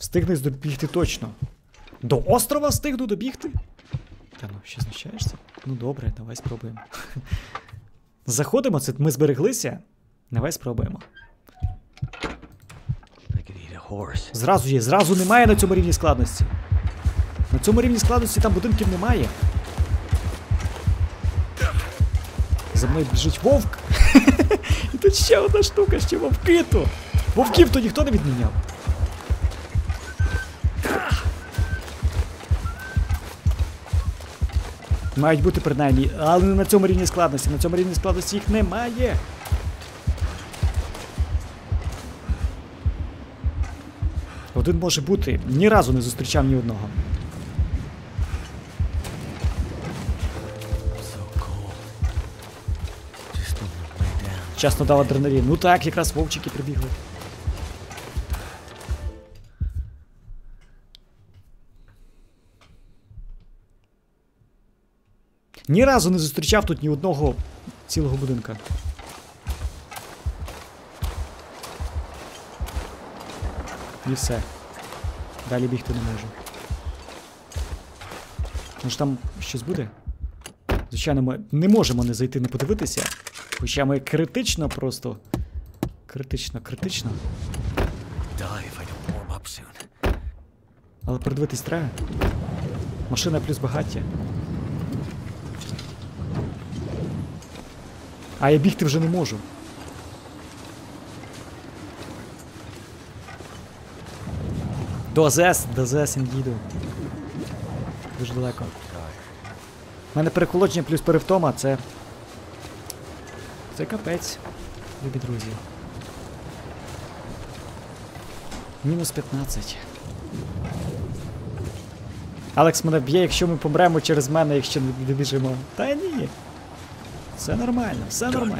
Встигне добігти точно. До острова встигну добігти? Та ну, ще знущаєшся? Ну добре, давай спробуємо. Заходимо, це ми збереглися. Давай спробуємо. Зразу є, зразу немає на цьому рівні складності. На цьому рівні складності там будинків немає. За мною біжить вовк. І тут ще одна штука, ще вовки то. Вовків то ніхто не відміняв. Мають бути принаймні, але не на цьому рівні складності. На цьому рівні складності їх немає. Один може бути. Ні разу не зустрічав ні одного. Часно дав адреналін. Ну так, якраз вовчики прибігли. Ні разу не зустрічав тут ні одного цілого будинка. І все. Далі бігти не можу. Може там щось буде? Звичайно, ми не можемо не зайти, не подивитися. Хоча ми критично просто. Критично, критично. Але придивитись треба. Машина плюс багаття. А я бігти вже не можу. До АЗС, до АЗС їду. Дуже далеко. У мене перехолодження плюс перевтома, це. Це капець, любі друзі. Мінус 15. Алекс мене б'є, якщо ми помремо через мене, якщо не добіжимо. Та ні. Все нормально, все нормально.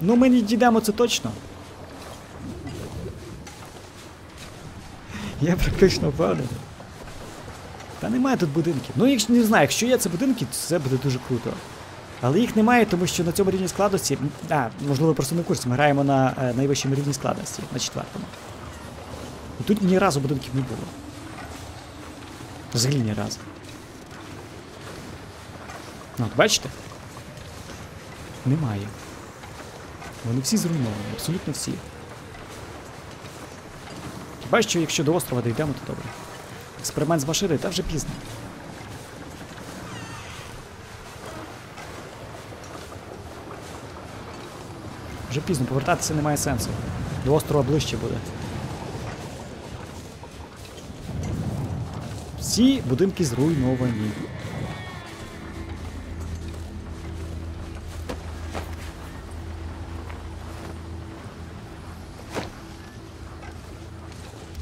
Ну ми не дійдемо це точно. Я практично впевнений. Та немає тут будинків. Ну, якщо не знаю, якщо є це будинки, то це буде дуже круто. Але їх немає, тому що на цьому рівні складності. А, можливо, просто не в курсі. Ми граємо на е, найвищому рівні складності, на четвертому. І тут ні разу будинків не було. Взагалі ні разу. Ну, от бачите? Немає. Вони всі зруйновані, абсолютно всі. Хіба що якщо до острова дійдемо, то добре. Експеримент з машиною, та вже пізно. Вже пізно, повертатися немає сенсу. До острова ближче буде. Всі будинки зруйновані.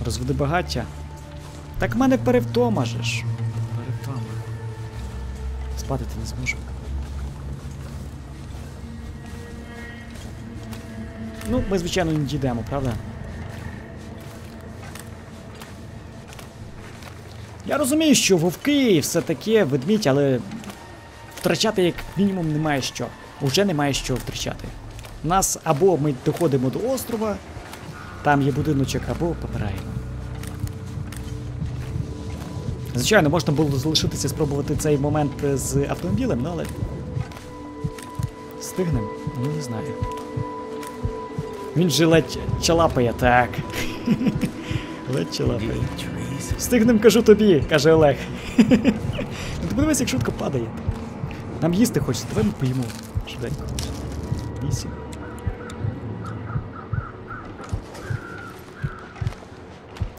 Розведи багаття. Так мене перевтома же ж. Перевтома. Спати ти не зможу. Ну, ми, звичайно, не дійдемо, правда? Я розумію, що вовки і все таке, ведмідь, але втрачати як мінімум немає що. Уже немає що втрачати. Нас або ми доходимо до острова, там є будиночок, або помираємо. Звичайно, можна було залишитися спробувати цей момент з автомобілем, ну але. Стигнем? Ну не знаю. Він же ледь чалапає, так. ледь чалапає. Встигнем, кажу тобі, каже Олег. ну ти подивись, як швидко падає. Нам їсти хочеться, давай ми поїмо. Швиденько. Вісім.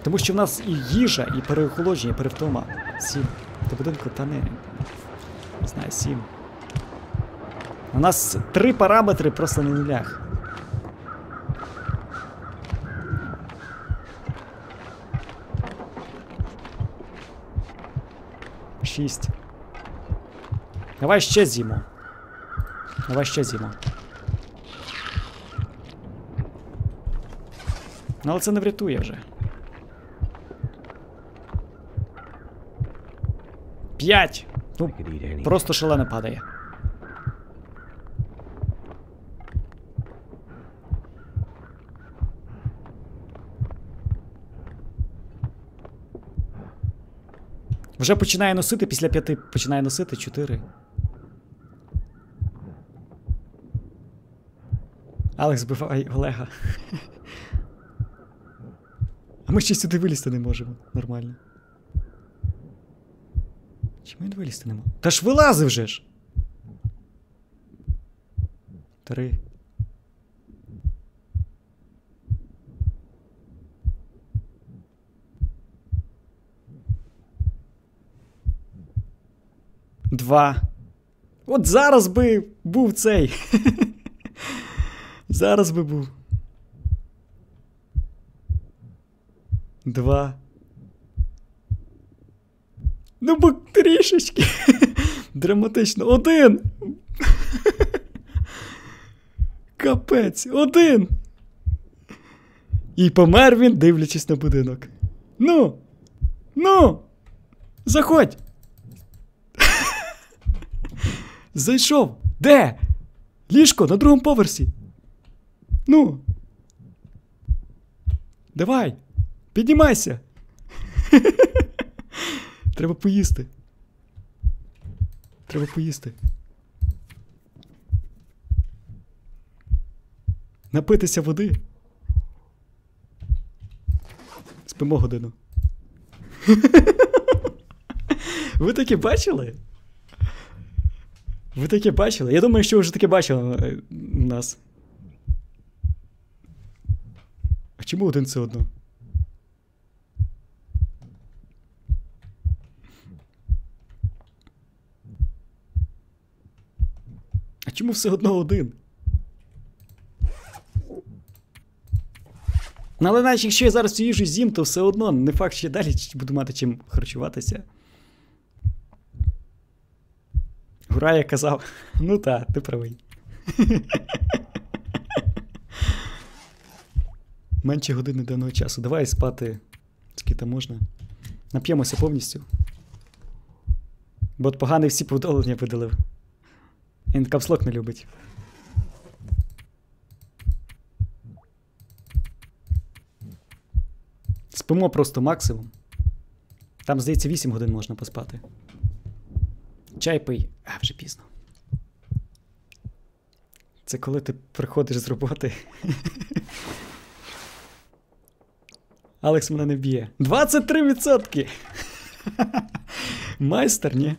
Тому що в нас і їжа, і переохолодження, і перевтома. Сім. До будинку та не. Не знаю, сім. У нас три параметри просто на нулях. Шість. Давай ще з'їмо. Давай ще з'їмо. Ну, але це не врятує вже. П'ять! Ну, Просто шалено падає. Вже починає носити, після п'яти починає носити чотири. Алекс збиває Олега. А ми ще сюди вилізти не можемо. Нормально. Чому він вилізти не може? Та ж вилази вже ж! Три. Два. От зараз би був цей. Зараз би був. Два. Ну, бо трішечки. Драматично. Один. Капець. Один. І помер він, дивлячись на будинок. Ну. Ну. Заходь. Зайшов. Де? Ліжко на другому поверсі. Ну. Давай. Піднімайся. Треба поїсти. Треба поїсти. Напитися води. Спимо годину. Ви таке бачили? Ви таке бачили? Я думаю, що ви вже таке бачили е, у нас. А чому один це одно? Чому все одно один? Ну, але навіть якщо я зараз цю їжу з'їм, то все одно не факт, що я далі буду мати чим харчуватися. Гурая казав, ну так, ти правий. Менше години денного часу. Давай спати скільки можна. Нап'ємося повністю. Бо от поганий всі повідомлення видалив. Він капслок не любить. Спимо просто максимум. Там, здається, 8 годин можна поспати. Чай пий. А, вже пізно. Це коли ти приходиш з роботи. Алекс мене не б'є. 23%! Майстер, ні?